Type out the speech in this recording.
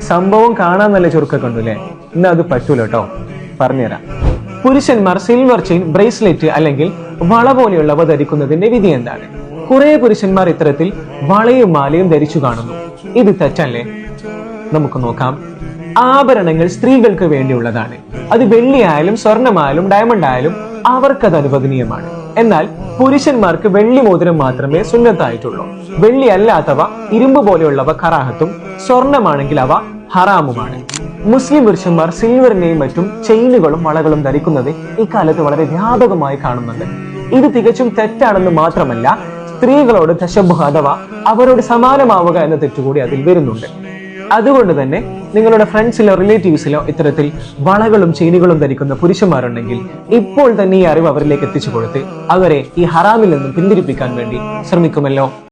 സംഭവം കാണാൻ നല്ല കണ്ടു അല്ലേ ഇന്ന് അത് പറ്റൂല കേട്ടോ. പറഞ്ഞുതരാം. പുരുഷന്മാർ സിൽവർ ചെയിൻ ബ്രേസ്ലെറ്റ് അല്ലെങ്കിൽ വള പോലെയുള്ളവ ധരിക്കുന്നതിന്റെ വിധി എന്താണ്? കുറെ പുരുഷന്മാർ ഇത്തരത്തിൽ വളയും മാലയും ധരിച്ചു കാണുന്നു. ഇത് തെറ്റല്ലേ? നമുക്ക് നോക്കാം. ആഭരണങ്ങൾ സ്ത്രീകൾക്ക് വേണ്ടിയുള്ളതാണ്. അത് വെള്ളിയായാലും സ്വർണമായാലും ഡയമണ്ട് ആയാലും അവർക്കത് അനുവദനീയമാണ്. എന്നാൽ പുരുഷന്മാർക്ക് വെള്ളി മോതിരം മാത്രമേ സുന്നത്തായിട്ടുള്ളൂ. വെള്ളി അല്ലാത്തവ ഇരുമ്പ് പോലെയുള്ളവ കറാഹത്തും സ്വർണമാണെങ്കിൽ അവ ഹറാമുമാണ്. മുസ്ലിം പുരുഷന്മാർ സിൽവറിനെയും മറ്റും ചെയിനുകളും വളകളും ധരിക്കുന്നത് ഇക്കാലത്ത് വളരെ വ്യാപകമായി കാണുന്നുണ്ട്. ഇത് തികച്ചും തെറ്റാണെന്ന് മാത്രമല്ല സ്ത്രീകളോട് ദശബുഹ അഥവാ അവരോട് സമാനമാവുക എന്ന തെറ്റുകൂടി അതിൽ വരുന്നുണ്ട്. അതുകൊണ്ട് തന്നെ നിങ്ങളുടെ ഫ്രണ്ട്സിലോ റിലേറ്റീവ്സിലോ ഇത്തരത്തിൽ വളകളും ചെയിനുകളും ധരിക്കുന്ന പുരുഷന്മാരുണ്ടെങ്കിൽ ഇപ്പോൾ തന്നെ ഈ അറിവ് അവരിലേക്ക് എത്തിച്ചു കൊടുത്ത് അവരെ ഈ ഹറാമിൽ നിന്നും പിന്തിരിപ്പിക്കാൻ വേണ്ടി ശ്രമിക്കുമല്ലോ.